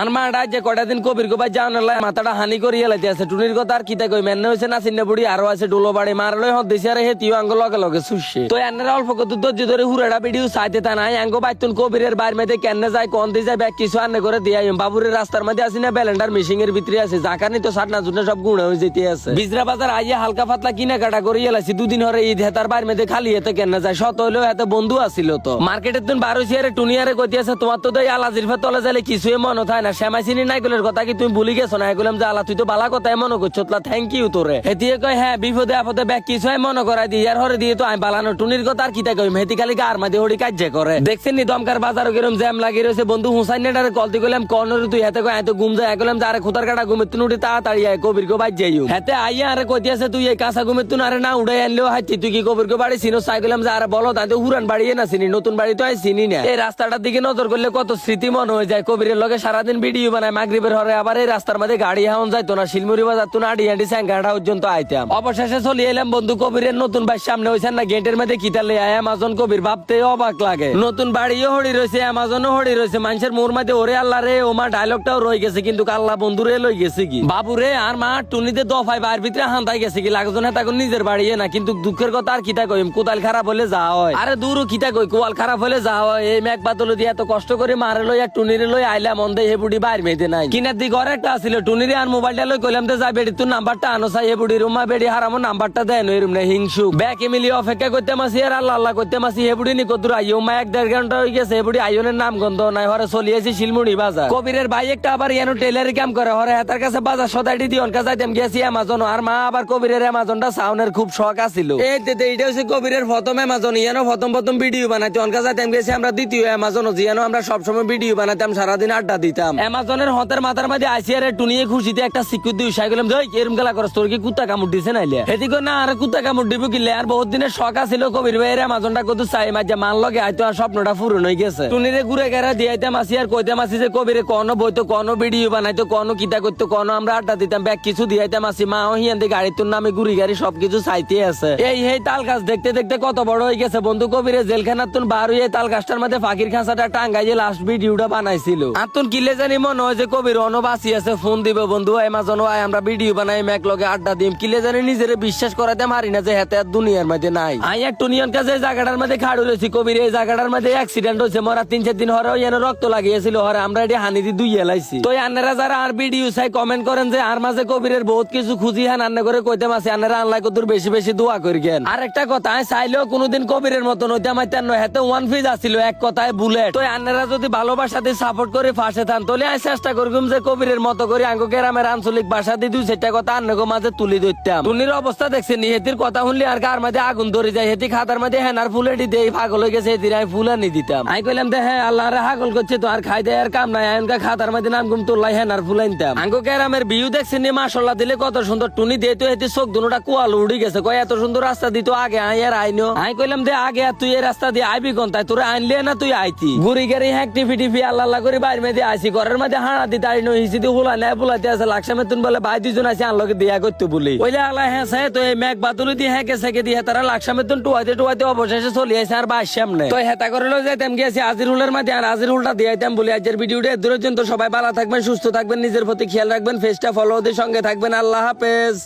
আর মা ডাক যে কটা দিন কবির গোবাই যাও না মাথাটা হানি করিয়া লাইতে আছে। টুনির কথা আর কিতা কই, মেনে হইছে না, চিন্না বুড়ি আরও আছে, ডোলো বাড়ি মারলে হত দিছে, আর হে তিও আঙ্গ লগে লগে সুসে তো এনারা অল্প কত ধৈর্য ধরে হুরাটা ভিডিও চাইতে তা নাই, আঙ্গ বাইতুন কবিরের বাইর মধ্যে কেনে যায়, কোন দিয়ে যায়, ব্যাগ কিছু আনে করে দিয়ে আইম। বাবুরের রাস্তার মধ্যে আসি না, ব্যালেন্ডার মেশিং এর ভিতরে আছে, জাকানি তো সাট না জুনে সব গুণ হয়ে যেতে আছে। বিজরা বাজার আইয়া হালকা পাতলা কিনা কাটা করে এলাছি দুদিন হরে ঈদ হেতার বাইর মধ্যে খালি হেতে কেনে যায়, শত হইলেও এত বন্ধু আসিল তো। মার্কেটের তুন বারো সিয়ারে টুনিয়ারে কইতে আছে, তোমার তো এই আলা জিরফা তলে যাইলে কিছুই মনে হয় না। শ্যামাই চিনি নাই গুলের কথা কি তুমি ভুলি গেছো? না এগুলাম যে আলা তুই তো বালা কথাই মনে করছ তোলা থ্যাংক ইউ তোরে। হেতিয়ে কয় হ্যাঁ বিপদে আপদে ব্যাগ কিছু হয়, মনে করাই আর হরে দিয়ে তো আমি বালানো টুনির কথা আর কিতা কই হেতি খালি গার মাঝে হড়ি কাজ করে। দেখছেন নি দমকার বাজার কিরম জ্যাম লাগি রয়েছে? বন্ধু হুসাইন নেটারে কল দিয়ে গেলাম কর্নারে তুই হাতে কয় এত ঘুম যায়। গেলাম যে, আরে, খুতার কাটা ঘুমে তুই উঠে তাড়াতাড়ি আয়, কবির গো বাজ যাইও। হাতে আইয়া আরে কইতে আছে, তুই এই কাঁচা ঘুমে তুই আরে না, উড়াই আনলেও হাইতি তুই কি কবির গো বাড়ি চিনো চাই গেলাম যে, আরে, বলো, তাই তো হুরান বাড়িয়ে না চিনি, নতুন বাড়ি তো আই চিনি না। এই রাস্তাটার দিকে নজর করলে কত স্মৃতি মনে হয়ে যায়, কবিরের লগে সারাদিন ভিডিও বানায়, মাগরিবের হরে আবার এই রাস্তার মধ্যে গাড়ি হাউন যাইতো না, শিলমুড়ি বাজার তো না, আডি স্যাঙ্গাটা পর্যন্ত আইতাম। অবশেষে চলে এলাম বন্ধু কবিরের নতুন বাড়ির সামনে হয়েছেন না গেটের মধ্যে কিতালে অ্যামাজন কবির ভাবতে অবাক লাগে। নতুন বাড়িও হড়ি রয়েছে অ্যামাজনও হড়ি রয়েছে মানুষের মোর মধ্যে ওরে আল্লাহ রে, ও মা, ডায়লগটাও রয়ে গেছে, কিন্তু আল্লাহ বন্ধু রে লই গেছে কি? বাবু রে, আর মা, টুনিতে দফায় বাইর ভিতরে হান্তাই গেছে কি? লাগজনে তাকে নিজের বাড়িয়ে না, কিন্তু দুঃখের কথা আর কিতা কইম, কোদাল খারাপ হলে যা হয়। আরে দূর কিতা কই, কোয়াল খারাপ হলে যা হয়। এই মেঘ বাদল দিয়ে এত কষ্ট করে মারে লই আর টুনিরে লই আইলাম হে বুড়ি বাইর মেয়েতে নাই। কিনার দিকে ঘরে একটা আসিল টুনিরে আর মোবাইলটা লই কইলাম তো যা বেড়ি, তোর নাম্বারটা আনো চাই হে বুড়ি রুমা বেড়ি হারামো, নাম্বারটা দেন ওই না হিংসু ব্যাকে মিলিয়ে অপেক্ষা করতে মাসি, আর আল্লাহ আল্লাহ করতে মাসি হে বুড়ি নি কদুর আইও মা এক দেড় ঘণ্টা হয়ে গেছে হে বুড়ি আইনের নাম গন্ধ নাই, হরে চলিয়েছি শিলমুড়ি বাজার। কবিরের ভাই একটা আবার ইয়ানো টেলারি কাম করে, হরে তার কাছে বাজার সদাইটি দিয়ে অনকা যাইতাম, গেছি অ্যামাজন আর মা আবার কবিরের অ্যামাজনটা সাউনের খুব শখ আছিল। এই তে এইটা হচ্ছে কবিরের প্রথম অ্যামাজন ইয়ানো প্রথম প্রথম ভিডিও বানাইতে, অনকা যাইতাম, গেছি আমরা দ্বিতীয় অ্যামাজন জিয়ানো আমরা সবসময় ভিডিও বানাতাম সারাদিন আড্ডা দিতাম। অ্যামাজনের হতের মাথার মাঝে টুনিয়ে খুশিতে একটা দিয়ে উসাই গেলাম এরম গেলা করস, তোর কি কুত্তা কামড় দিছে নাইলে? না, আর কুত্তা কামড় দিব বহুত দিনের শখ আছিল কবির অ্যামাজনটা কত চাই মাঝে মান লগে হয়তো আর স্বপ্নটা পূরণ গেছে। টুনিরে ঘুরে গেরা আর যে কবিরে কোনো কোনো ভিডিও বানাইতো কোনো কিতা করতো কোনো আমরা আড্ডা দিতাম, ব্যাগ কিছু দিয়াইতাম আসি, মা হিয়ান দিকে গাড়ি তোর নামে ঘুরি গাড়ি সবকিছু চাইতে আছে। এই এই তাল গাছ দেখতে দেখতে কত বড় হয়ে গেছে, বন্ধু, কবিরে জেলখানার তুন বার হয়ে তাল গাছটার মধ্যে ফাঁকির খাঁচাটা টাঙ্গাই যে লাস্ট ভিডিওটা বানাইছিল। আর তুন কিলে জানি মনে হয় যে কবির অনবাসী আছে ফোন দিব বন্ধু। এমাজন আয়, আমরা ভিডিও বানাই, ম্যাক লগে আড্ডা দিম। কিলে জানি নিজের বিশ্বাস করাতে মারি না যে হেতে আর দুনিয়ার মধ্যে নাই। আই এক টুনিয়ন কাছে জায়গাটার মধ্যে খাড়ু রয়েছি কবির, এই জায়গাটার মধ্যে অ্যাক্সিডেন্ট হয়েছে, মরা তিন, চার দিন হরে যেন রক্ত লাগিয়েছিল। হরে, আমরা এটি হানি দি দুই এলাইছি তো আন্নারা যারা আর ভিডিও চাই কমেন্ট করেন যে আর মাঝে কবিরের বহুত কিছু খুঁজি হ্যাঁ রান্না করে কইতে মাসি, আন্নারা আনলাই কতুর বেশি বেশি দোয়া করি গেন আর একটা কথা আমি চাইলেও কোনোদিন কবিরের মতন হইতে আমার তেন হেতে ওয়ান ফিজ আসছিল এক কথায় বুলেট। তো আন্নারা যদি ভালোবাসা দিয়ে সাপোর্ট করে ফাঁসে থান তাহলে আমি চেষ্টা করব যে কবিরের মতো করে আঙ্গো গ্রামের আঞ্চলিক ভাষা দিয়ে দুই চারটা কথা আন্নগো মাঝে তুলি ধরতাম। টুনির অবস্থা দেখছেন হেতির কথা শুনলে আর কার মাঝে আগুন ধরে যায়। হেতি খাতার মাঝে হেনার ফুলেটি দেই পাগল হয়ে গেছে, হেতির আমি ফুল আনি দিতাম। আমি কইলাম যে হ্যাঁ আল্লাহ রে হাগল করছে তো, আর খাই দেয় আর কাম নাই। আয়নকা খাতার মাঝে নাম গুম তোলাই হেনার ফুল আনতাম। আঙ্গো গ্রামের বিউ দেখছেন নি, মাশাল্লাহ দিলে কত সুন্দর টুনি দিয়ে তো হেতি চোখ দুটা কুয়াল উড়ি গেছে। কয়, এত সুন্দর রাস্তা দিত আগে আই আর আইনো। আমি কইলাম, দে আগে আর তুই এই রাস্তা দিয়ে আইবি কোন তাই তোরা আনলে না তুই আইতি? গুড়ি গাড়ি হ্যাঁ টিফি টিফি আল্লাহ আল্লাহ করে বাইরে মেয়েদের আইসি ঘরের মধ্যে হাঁড়া দিতে আইনো হিসি দিয়ে হুলা নেয় বুলাতে আছে, লাকসামে তুন বলে, ভাই দুজন আছে আনলোকে দিয়া করতে বলি। ওইলে আলা হ্যাঁ সে তো এই মেঘ বাতুলি দিয়ে হ্যাঁ কেসে দিয়ে তারা লাকসামে তুন টুয়াতে টুয়াতে অবশেষে চলি আছে আর বাস সামনে। তো হেতা করে লো যাইতাম, গিয়েছি আজির হুলের মধ্যে আর আজির হুলটা দিয়াইতাম বলি। আজের ভিডিওটা দূরের জন্য সবাই ভালো থাকবেন, সুস্থ থাকবেন, নিজের প্রতি খেয়াল রাখবেন, ফেসটা ফলো দিয়ে সঙ্গে থাকবেন। আল্লাহ হাফেজ।